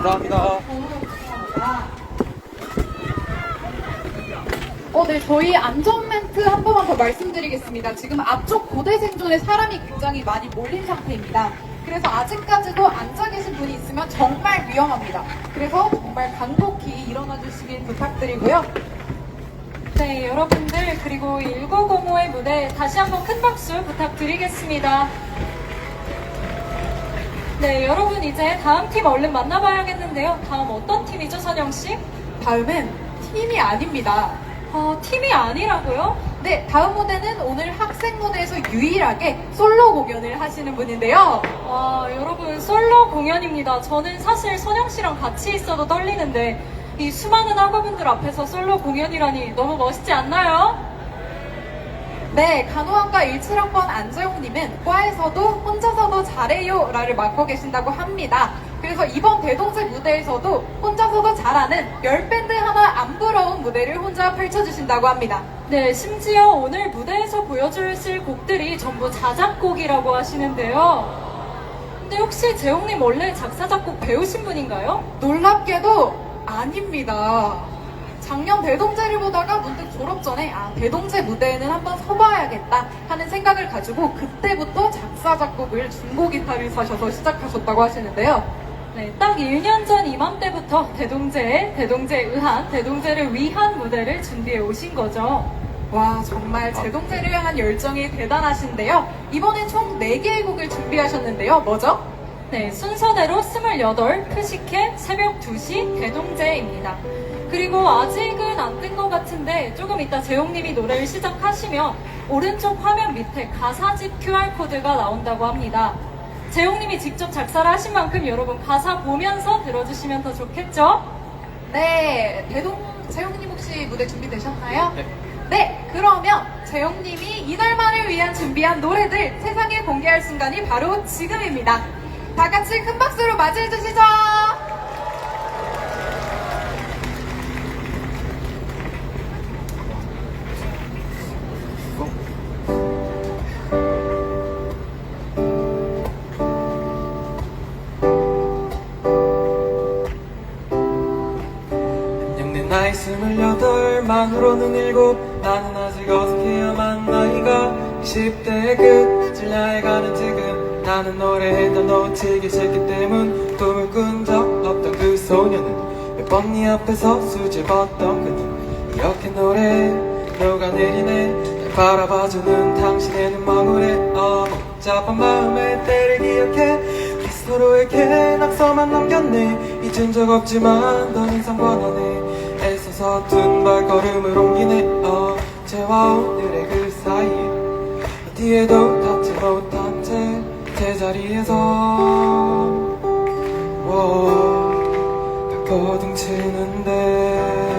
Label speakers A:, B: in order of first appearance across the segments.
A: 감사합니다.
B: 어, 네, 저희 안전 멘트 한 번만 더 말씀드리겠습니다. 지금 앞쪽 고대 생존에 사람이 굉장히 많이 몰린 상태입니다. 그래서 아직까지도 앉아 계신 분이 있으면 정말 위험합니다. 그래서 정말 간곡히 일어나 주시길 부탁드리고요.
C: 네, 여러분들 그리고 1905의 무대 다시 한번 큰 박수 부탁드리겠습니다. 네, 여러분 이제 다음 팀 얼른 만나봐야겠는데요. 다음 어떤 팀이죠, 선영 씨?
B: 다음은 팀이 아닙니다.
C: 어, 팀이 아니라고요?
B: 네, 다음 무대는 오늘 학생 무대에서 유일하게 솔로 공연을 하시는 분인데요.
C: 와, 여러분 솔로 공연입니다. 저는 사실 선영 씨랑 같이 있어도 떨리는데 이 수많은 학우분들 앞에서 솔로 공연이라니 너무 멋있지 않나요?
B: 네, 간호학과 17학번 안재용님은 과에서도 혼자서도 잘해요 라를 맡고 계신다고 합니다. 그래서 이번 대동제 무대에서도 혼자서도 잘하는 열밴드 하나 안 부러운 무대를 혼자 펼쳐주신다고 합니다.
C: 네, 심지어 오늘 무대에서 보여주실 곡들이 전부 자작곡이라고 하시는데요. 근데 혹시 재홍님 원래 작사, 작곡 배우신 분인가요?
B: 놀랍게도 아닙니다. 작년 대동제를 보다가 문득 졸업 전에 아 대동제 무대에는 한번 서봐야겠다 하는 생각을 가지고 그때부터 작사 작곡을 중고 기타를 사셔서 시작하셨다고 하시는데요.
C: 네, 딱 1년 전 이맘때부터 대동제에 대동제에 의한, 대동제를 위한 무대를 준비해 오신 거죠.
B: 와 정말 제동제를 향한 열정이 대단하신데요. 이번에 총 4개의 곡을 준비하셨는데요. 뭐죠?
C: 네, 순서대로 28, 푸시켓, 새벽 2시, 대동제입니다. 그리고 아직은 안 뜬 것 같은데 조금 이따 재용님이 노래를 시작하시면 오른쪽 화면 밑에 가사집 QR코드가 나온다고 합니다. 재용님이 직접 작사를 하신 만큼 여러분 가사 보면서 들어주시면 더 좋겠죠?
B: 네, 대동 재용님 혹시 무대 준비되셨나요?
A: 네.
B: 네, 그러면 재용님이 이날만을 위한 준비한 노래들 세상에 공개할 순간이 바로 지금입니다. 다 같이 큰 박수로 맞이해 주시죠.
A: 만으로는 일곱 나는 아직 어색해야만 나이가 20대 끝을 나해가는 지금 나는 노래했던 놓치기 싫기 때문 꿈을 꾼 적 없던 그 소녀는 몇 번 네 앞에서 수줍었던 그는 이렇게 노래 녹아내리네 날 바라봐주는 당신의 눈망울에 어 복잡한 마음의 때를 기억해 우리 서로에게 낙서만 남겼네 잊은 적 없지만 더 이상 원하네 애써 서툰 발걸음을 옮기네. 어제와 오늘의 그 사이에 어디에도 닿지 못한 채 제자리에서. 워 거등 치는데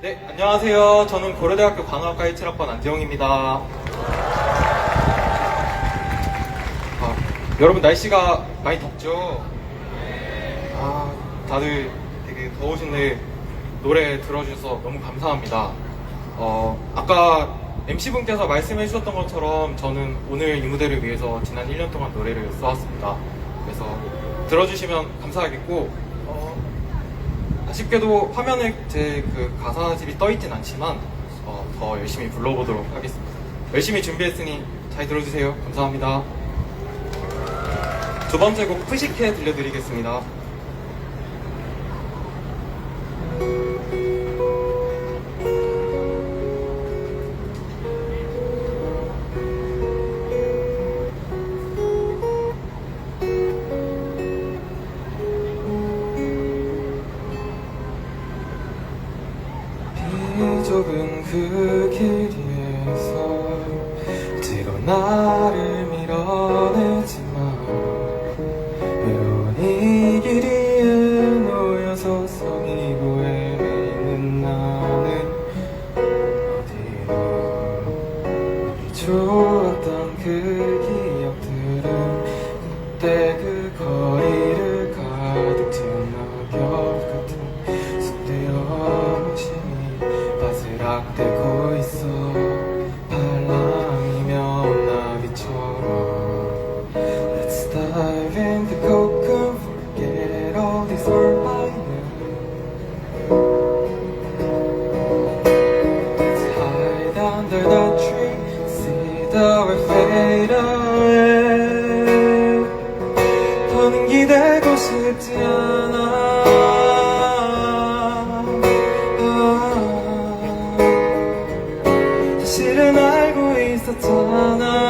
A: 네, 안녕하세요. 저는 고려대학교 간호학과 17학번 안재홍입니다. 여러분 날씨가 많이 덥죠? 아, 다들 되게 더우신데 노래 들어주셔서 너무 감사합니다. 어, 아까 MC분께서 말씀해 주셨던 것처럼 저는 오늘 이 무대를 위해서 지난 1년 동안 노래를 써왔습니다. 그래서 들어주시면 감사하겠고, 어, 아쉽게도 화면에 제 그 가사집이 떠있진 않지만, 어, 더 열심히 불러보도록 하겠습니다. 열심히 준비했으니 잘 들어주세요. 감사합니다. 두 번째 곡 푸시케 들려드리겠습니다. 알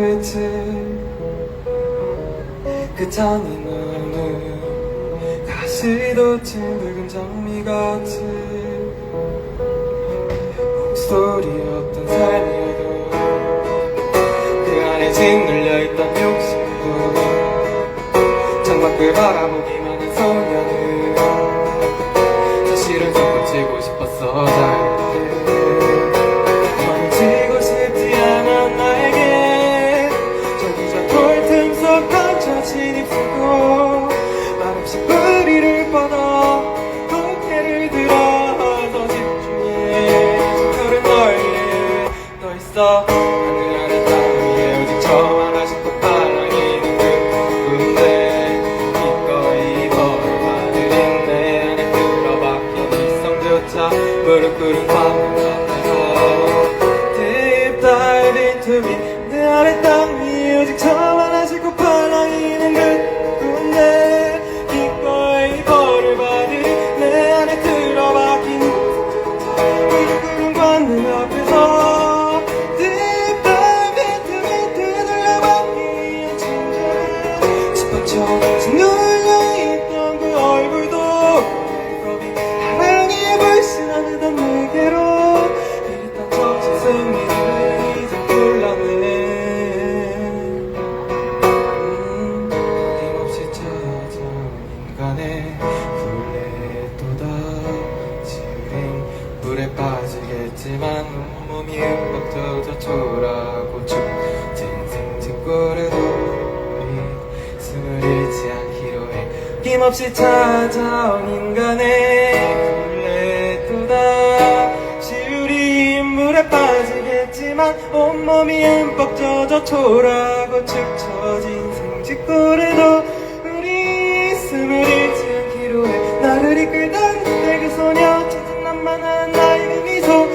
A: 바보가 됐지 그 잔인함은 가시도 찡득은 장미같이 목소리였던 삶이어도 그 안에 짓눌려있던 욕심도 창밖을 바라보기만 한 소녀는 사실은 좀 고치고 싶었어 into 없이 찾아온 인간의 굴레 또다. 시 우린 물에 빠지겠지만 온몸이 흠뻑 젖어 초라하고 축 처진 생직구레도 우리 숨을 잃지 않기로 해. 나를 이끌던 그때 그 소녀 천진난만한 나의 그 미소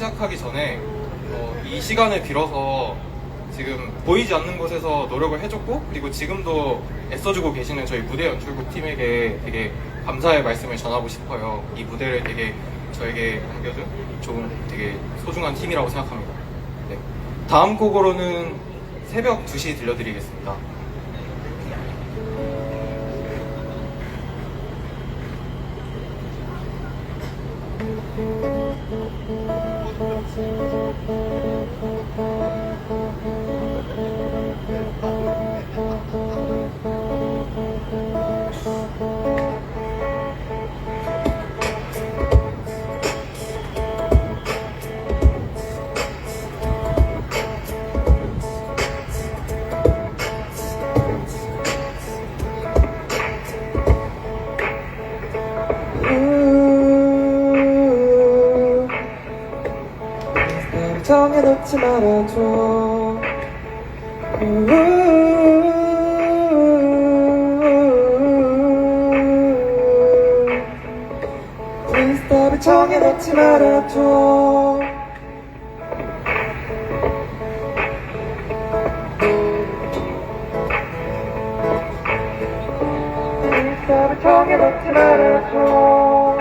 A: 시작하기 전에 어, 이 시간을 빌어서 지금 보이지 않는 곳에서 노력을 해줬고 그리고 지금도 애써주고 계시는 저희 무대 연출부 팀에게 되게 감사의 말씀을 전하고 싶어요. 이 무대를 되게 저에게 안겨준 좋은 되게 소중한 팀이라고 생각합니다. 네. 다음 곡으로는 새벽 2시 들려드리겠습니다.
D: Stop 정해놓지 말아줘.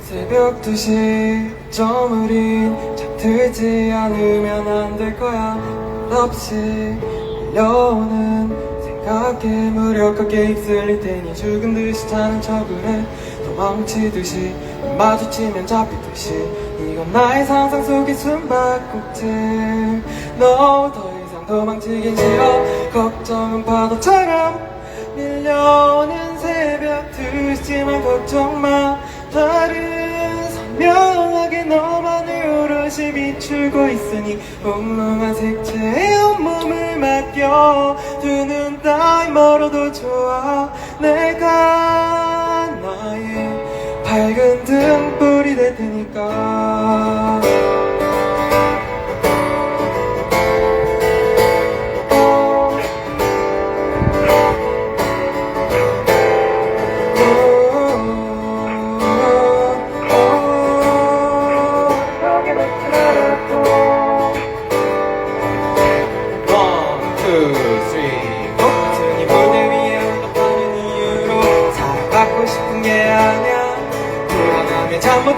A: 새벽 2시 점을인 잠들지 않으면 안 될 거야. 없이 밀려오는 생각에 무력하게 입술릴 테니 죽은 듯이 자는 척을 해. 도망치듯이 눈 마주치면 잡히듯이 이건 나의 상상 속의 숨바꼭질. 너더 이상 도망치긴 싫어. 걱정은 파도처럼 밀려오는 새벽 2시지만 걱정 마. 다른 선명하게 너만을 오롯이 비추고 있으니 몽롱한 색채에 온몸을 맡겨. 두 눈 따위 멀어도 좋아. 내가 나의 밝은 등불이 될 테니까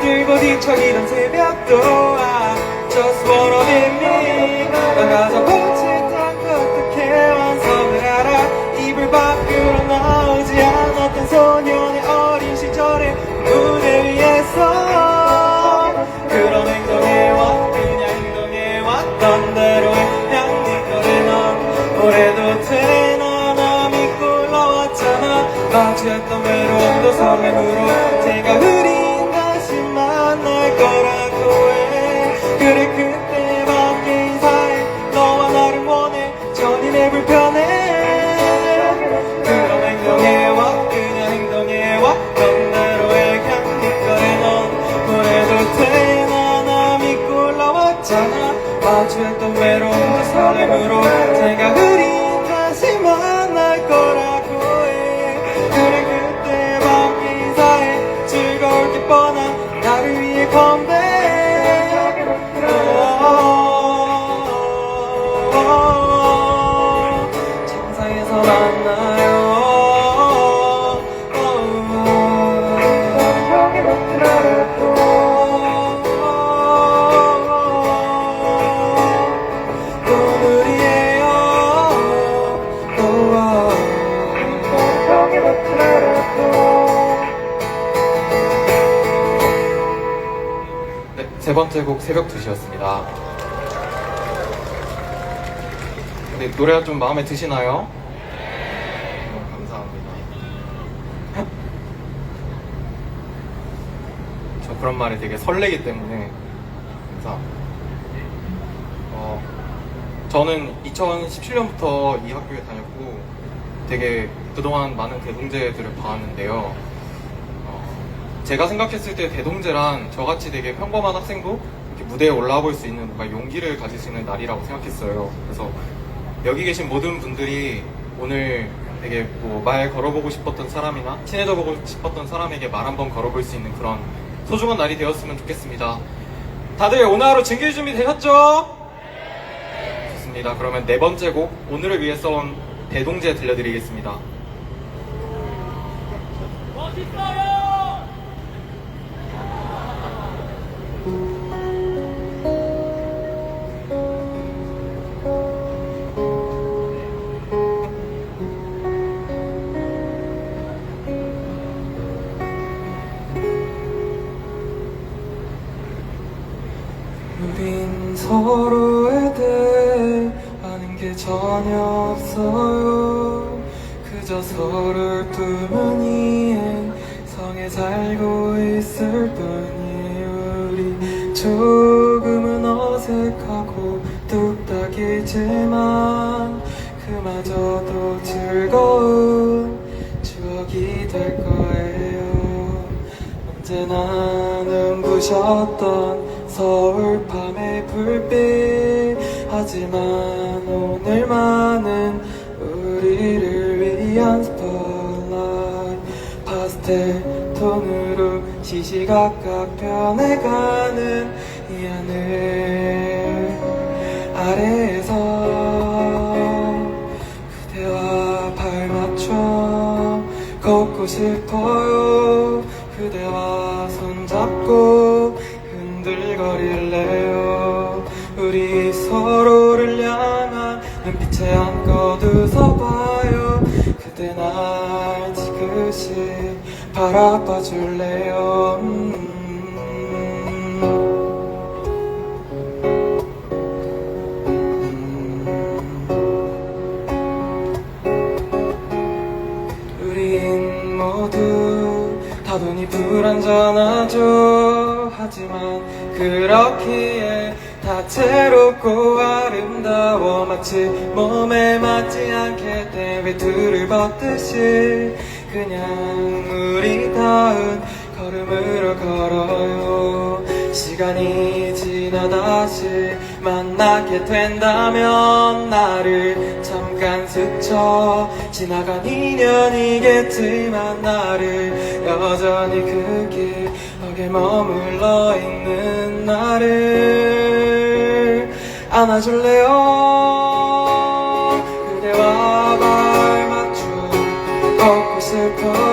A: 들고 뒤척이던 새벽도 I just wanna be me 나가서 꽃을 타고 어떻게 완성을 알아. 이불 밖으로 나오지 않았던 소년의 어린 시절의 무대 위에서 그런 행동해와 그냥 행동해왔던 대로의 그냥 네 거래 넌 올해도 되나. 나 믿고 올라왔잖아. 마주했던 외로움도 설렘으로 제가 흐린 거라고 해. 그래 그때밖에 인사해. 너와 나를 원해. 전인의 불편해. 그런 행동해와 그냥 행동해왔던 대로의 그냥 네 거래 넌 올해도 되나. 나 믿고 올라왔잖아. 마주했던 외로움도 설렘으로 흐 번째 곡 새벽 2시였습니다. 네, 노래가 좀 마음에 드시나요? 네, 감사합니다. 저 그런 말이 되게 설레기 때문에 감사합니다. 어, 저는 2017년부터 이 학교에 다녔고 되게 그동안 많은 대동제들을 봐왔는데요. 어, 제가 생각했을 때 대동제란 저같이 되게 평범한 학생도 이렇게 무대에 올라와 볼 수 있는 뭔가 용기를 가질 수 있는 날이라고 생각했어요. 그래서
E: 여기 계신 모든 분들이 오늘 되게 뭐 말 걸어보고 싶었던 사람이나 친해져 보고 싶었던 사람에게 말 한번 걸어볼 수 있는 그런 소중한 날이 되었으면 좋겠습니다. 다들 오늘 하루 즐길 준비 되셨죠? 좋습니다. 그러면 네 번째 곡 오늘을 위해 써온 대동제 들려드리겠습니다.
A: 우린 게 전혀 없어요. 그저 서로를 품은 이해 성에 살고 있을 뿐이에요. 우리 조금은 어색하고 뚝딱이지만 그마저도 즐거운 추억이 될 거예요. 언제나 눈부셨던 서울 밤의 불빛 하지만 오늘만은 우리를 위한 스포라이트. 파스텔 톤으로 시시각각 변해가는 이 하늘 아래에서 그대와 발 맞춰 걷고 싶어요. 그대와 손잡고 지그시 바라봐 줄래요? 음. 우린 모두 다분히 불완전하죠. 하지만 그렇기에 다채롭고 아름다워. 마치 몸에 맞지 않게 된 외투를 벗듯이 그냥 우리 다운 걸음으로 걸어요. 시간이 지나 다시 만나게 된다면 나를 잠깐 스쳐 지나간 인연이겠지만 나를 여전히 그 기억에 머물러 있는 나를 안아줄래요? 그대와 걷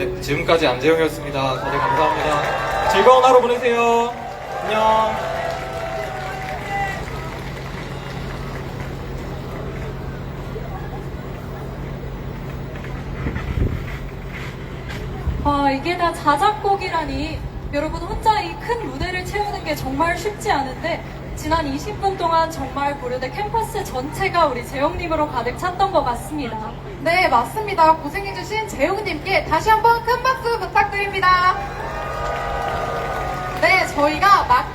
E: 네, 지금까지 안재영이었습니다. 다들 감사합니다. 즐거운 하루 보내세요. 안녕.
C: 아, 이게 다 자작곡이라니. 여러분 혼자 이 큰 무대를 채우는 게 정말 쉽지 않은데 지난 20분 동안 정말 고려대 캠퍼스 전체가 우리 재영님으로 가득 찼던 것 같습니다.
B: 네, 맞습니다. 고생해주신 재용님께 다시 한번 큰 박수 부탁드립니다. 네, 저희가 막간